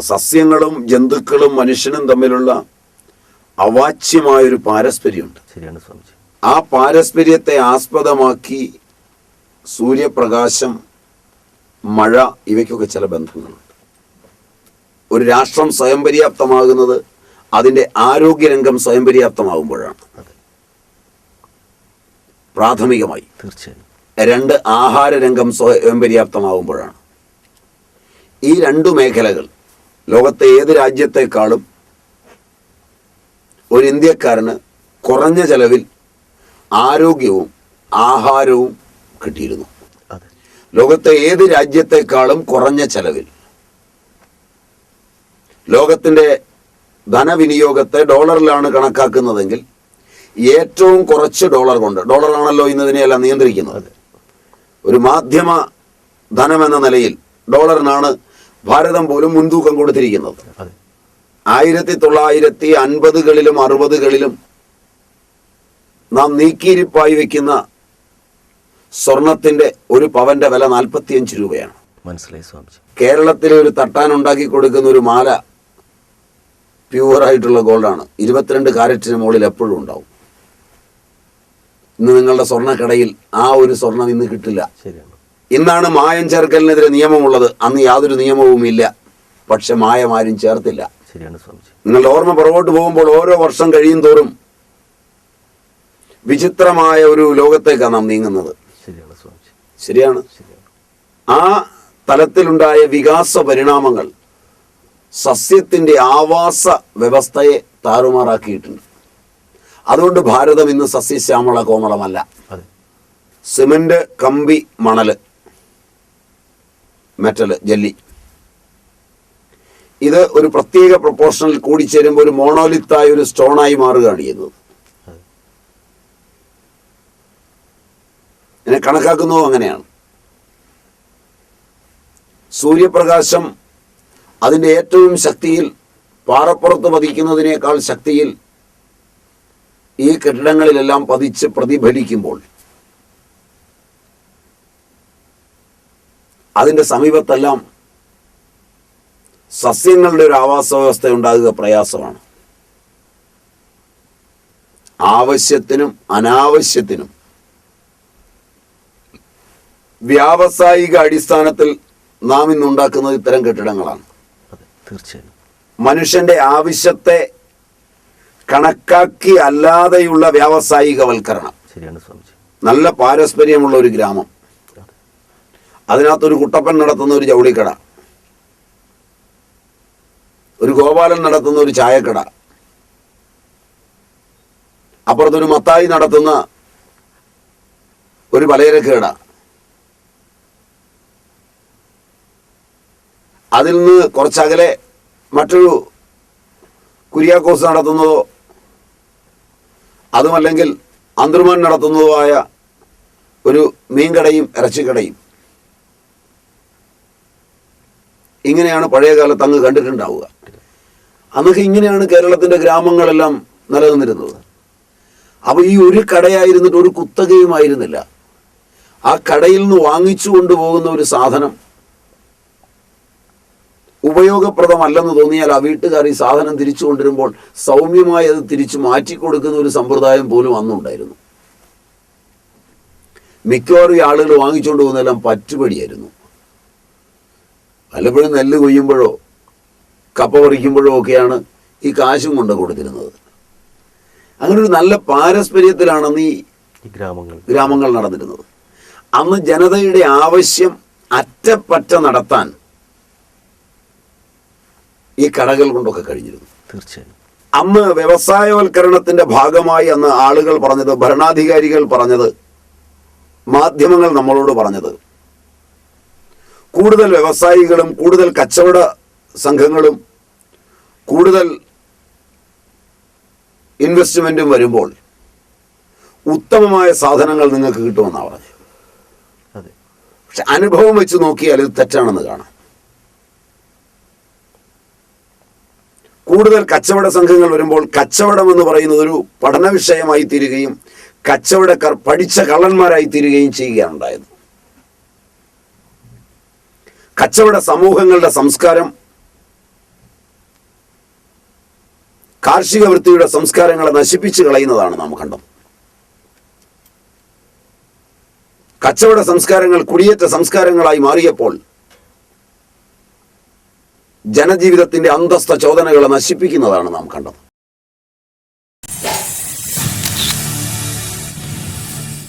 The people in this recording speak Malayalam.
സസ്യങ്ങളും ജന്തുക്കളും മനുഷ്യനും തമ്മിലുള്ള അവാച്യമായൊരു പാരസ്പര്യമുണ്ട്. ശരിയാണ് സ്വാമിജി. ആ പാരസ്പര്യത്തെ ആസ്പദമാക്കി സൂര്യപ്രകാശം മഴ ഇവയ്ക്കൊക്കെ ചില ബന്ധങ്ങളുണ്ട്. ഒരു രാഷ്ട്രം സ്വയം പര്യാപ്തമാകുന്നത് അതിന്റെ ആരോഗ്യരംഗം സ്വയം പര്യാപ്തമാകുമ്പോഴാണ് പ്രാഥമികമായി തീർച്ചയായും. രണ്ട് ആഹാര രംഗം സ്വയം പര്യാപ്തമാകുമ്പോഴാണ് ഈ രണ്ടു മേഖലകൾ ലോകത്തെ ഏത് രാജ്യത്തെക്കാളും ഒരു ഇന്ത്യക്കാരന് കുറഞ്ഞ ചെലവിൽ ആരോഗ്യവും ആഹാരവും കിട്ടിയിരുന്നു. ലോകത്തെ ഏത് രാജ്യത്തെക്കാളും കുറഞ്ഞ ചെലവിൽ. ലോകത്തിന്റെ ധനവിനിയോഗത്തെ ഡോളറിലാണ് കണക്കാക്കുന്നതെങ്കിൽ ഏറ്റവും കുറച്ച് ഡോളർ കൊണ്ട് ഡോളറാണല്ലോ ഇന്നതിനെയെല്ലാം നിയന്ത്രിക്കുന്നത്. ഒരു മാധ്യമ ധനമെന്ന നിലയിൽ ഡോളറിനാണ് ഭാരതം പോലും മുൻതൂക്കം കൊടുത്തിരിക്കുന്നത്. ആയിരത്തി തൊള്ളായിരത്തി അൻപതുകളിലും അറുപതുകളിലും നാം നീക്കിയിരിപ്പായി വെക്കുന്ന സ്വർണത്തിന്റെ ഒരു പവന്റെ വില നാൽപ്പത്തിയഞ്ച് രൂപയാണ്. മനസ്സിലായി സ്വാമിജി. കേരളത്തിലെ ഒരു തട്ടാൻ ഉണ്ടാക്കി കൊടുക്കുന്ന ഒരു മാല പ്യുവറായിട്ടുള്ള ഗോൾഡാണ്. ഇരുപത്തിരണ്ട് കാരറ്റിന് മുകളിൽ എപ്പോഴും ഉണ്ടാവും. ഇന്ന് നിങ്ങളുടെ സ്വർണക്കടയിൽ ആ ഒരു സ്വർണം ഇന്ന് കിട്ടില്ല. ശരിയാണ്. ഇന്നാണ് മായം ചേർക്കലിനെതിരെ നിയമമുള്ളത്. അന്ന് യാതൊരു നിയമവും ഇല്ല. പക്ഷെ മായം ആരും ചേർത്തില്ല. ശരിയാണ് സ്വാമിജി. നിങ്ങളുടെ ഓർമ്മ പുറകോട്ട് പോകുമ്പോൾ ഓരോ വർഷം കഴിയും തോറും വിചിത്രമായ ഒരു ലോകത്തേക്കാണ് നാം നീങ്ങുന്നത്. ശരിയാണ് സ്വാമിജി. ശരിയാണ്. ആ തലത്തിലുണ്ടായ വികാസ പരിണാമങ്ങൾ സസ്യത്തിന്റെ ആവാസ വ്യവസ്ഥയെ താറുമാറാക്കിയിട്ടുണ്ട്. അതുകൊണ്ട് ഭാരതം ഇന്ന് സസ്യശ്യാമള കോമളമല്ല. സിമന്റ് കമ്പി മണൽ. മെറ്റൽ ജെല്ലി ഇത് ഒരു പ്രത്യേക പ്രൊപ്പോർഷനിൽ കൂടിച്ചേരുമ്പോൾ ഒരു മോണോലിത്തായ ഒരു സ്റ്റോണായി മാറുകയാണ് ചെയ്യുന്നത്. എന്നെ കണക്കാക്കുന്നതും അങ്ങനെയാണ്. സൂര്യപ്രകാശം അതിന്റെ ഏറ്റവും ശക്തിയിൽ പാറപ്പുറത്ത് പതിക്കുന്നതിനേക്കാൾ ശക്തിയിൽ ഈ കെട്ടിടങ്ങളിലെല്ലാം പതിച്ച് പ്രതിഫലിക്കുമ്പോൾ അതിന്റെ സമീപത്തെല്ലാം സസ്യങ്ങളുടെ ഒരു ആവാസ വ്യവസ്ഥ ഉണ്ടാകുക പ്രയാസമാണ്. ആവശ്യത്തിനും അനാവശ്യത്തിനും വ്യാവസായിക അടിസ്ഥാനത്തിൽ നാം ഇന്നുണ്ടാക്കുന്നത് ഇത്തരം കെട്ടിടങ്ങളാണ്. തീർച്ചയായും. മനുഷ്യന്റെ ആവശ്യത്തെ കണക്കാക്കി അല്ലാതെയുള്ള വ്യാവസായികവൽക്കരണം. ശരിയാണ് സ്വാമിജി. നല്ല പാരസ്പര്യമുള്ള ഒരു ഗ്രാമം. അതിനകത്തൊരു കുട്ടപ്പൻ നടത്തുന്ന ഒരു ജൗളിക്കട. ഒരു ഗോപാലൻ നടത്തുന്ന ഒരു ചായക്കട. അപ്പുറത്തൊരു മത്തായി നടത്തുന്ന ഒരു പലചരക്ക് അതിൽ നിന്ന് കുറച്ചകലെ മറ്റൊരു കുര്യാക്കോസ് നടത്തുന്നതോ അതുമല്ലെങ്കിൽ അന്തർമാൻ നടത്തുന്നതോ ആയ ഒരു മീൻകടയും ഇറച്ചിക്കടയും. ഇങ്ങനെയാണ് പഴയ കാലത്ത് അങ്ങ് കണ്ടിട്ടുണ്ടാവുക. അന്നൊക്കെ ഇങ്ങനെയാണ് കേരളത്തിന്റെ ഗ്രാമങ്ങളെല്ലാം നിലനിന്നിരുന്നത്. അപ്പോൾ ഈ ഒരു കടയായിരുന്നിട്ട് ഒരു കുത്തകയുമായിരുന്നില്ല ആ കടയിൽ നിന്ന് വാങ്ങിച്ചു കൊണ്ടുപോകുന്ന ഒരു സാധനം ഉപയോഗപ്രദമല്ലെന്ന് തോന്നിയാൽ ആ വീട്ടുകാർ ഈ സാധനം തിരിച്ചു കൊണ്ടുവരുമ്പോൾ സൗമ്യമായി അത് തിരിച്ചു മാറ്റിക്കൊടുക്കുന്ന ഒരു സമ്പ്രദായം പോലും അന്നുണ്ടായിരുന്നു. മിക്കവാറും ഈ ആളുകൾ വാങ്ങിച്ചുകൊണ്ട് പോകുന്നതെല്ലാം പറ്റുപടിയായിരുന്നു. പലപ്പോഴും നെല്ല് കൊയ്യുമ്പോഴോ കപ്പ പറിക്കുമ്പോഴോ ഒക്കെയാണ് ഈ കാശും കൊണ്ട് കൊടുത്തിരുന്നത്. അങ്ങനെ ഒരു നല്ല പാരസ്പര്യത്തിലാണെന്ന് ഈ ഈ ഗ്രാമങ്ങൾ. ഗ്രാമങ്ങൾ നടന്നിരുന്നത്. അന്ന് ജനതയുടെ ആവശ്യം അറ്റപ്പറ്റ നടത്താൻ ഈ കടകൾ കൊണ്ടൊക്കെ കഴിഞ്ഞിരുന്നു. തീർച്ചയായും. അന്ന് വ്യവസായവൽക്കരണത്തിന്റെ ഭാഗമായി അന്ന് ആളുകൾ പറഞ്ഞത് ഭരണാധികാരികൾ പറഞ്ഞത് മാധ്യമങ്ങൾ നമ്മളോട് പറഞ്ഞത് കൂടുതൽ വ്യവസായികളും കൂടുതൽ കച്ചവട സംഘങ്ങളും കൂടുതൽ ഇൻവെസ്റ്റ്മെന്റും വരുമ്പോൾ ഉത്തമമായ സാധനങ്ങൾ നിങ്ങൾക്ക് കിട്ടുമെന്നാണ് പറഞ്ഞത്. പക്ഷെ അനുഭവം വെച്ച് നോക്കിയാൽ ഇത് തെറ്റാണെന്ന് കാണാം. കൂടുതൽ കച്ചവട സംഘങ്ങൾ വരുമ്പോൾ കച്ചവടം എന്ന് പറയുന്നത് ഒരു പഠന വിഷയമായി തീരുകയും കച്ചവടക്കാർ പഠിച്ച കള്ളന്മാരായി തീരുകയും ചെയ്യുകയാണ് ഉണ്ടായത്. കച്ചവട സമൂഹങ്ങളുടെ സംസ്കാരം കാർഷിക വൃത്തിയുടെ സംസ്കാരങ്ങളെ നശിപ്പിച്ചു കളയുന്നതാണ് നാം കണ്ടത്. കച്ചവട സംസ്കാരങ്ങൾ കുടിയേറ്റ സംസ്കാരങ്ങളായി മാറിയപ്പോൾ ജനജീവിതത്തിന്റെ അന്തസ്ഥ ചോദനകളെ നശിപ്പിക്കുന്നതാണ് നാം കണ്ടത്.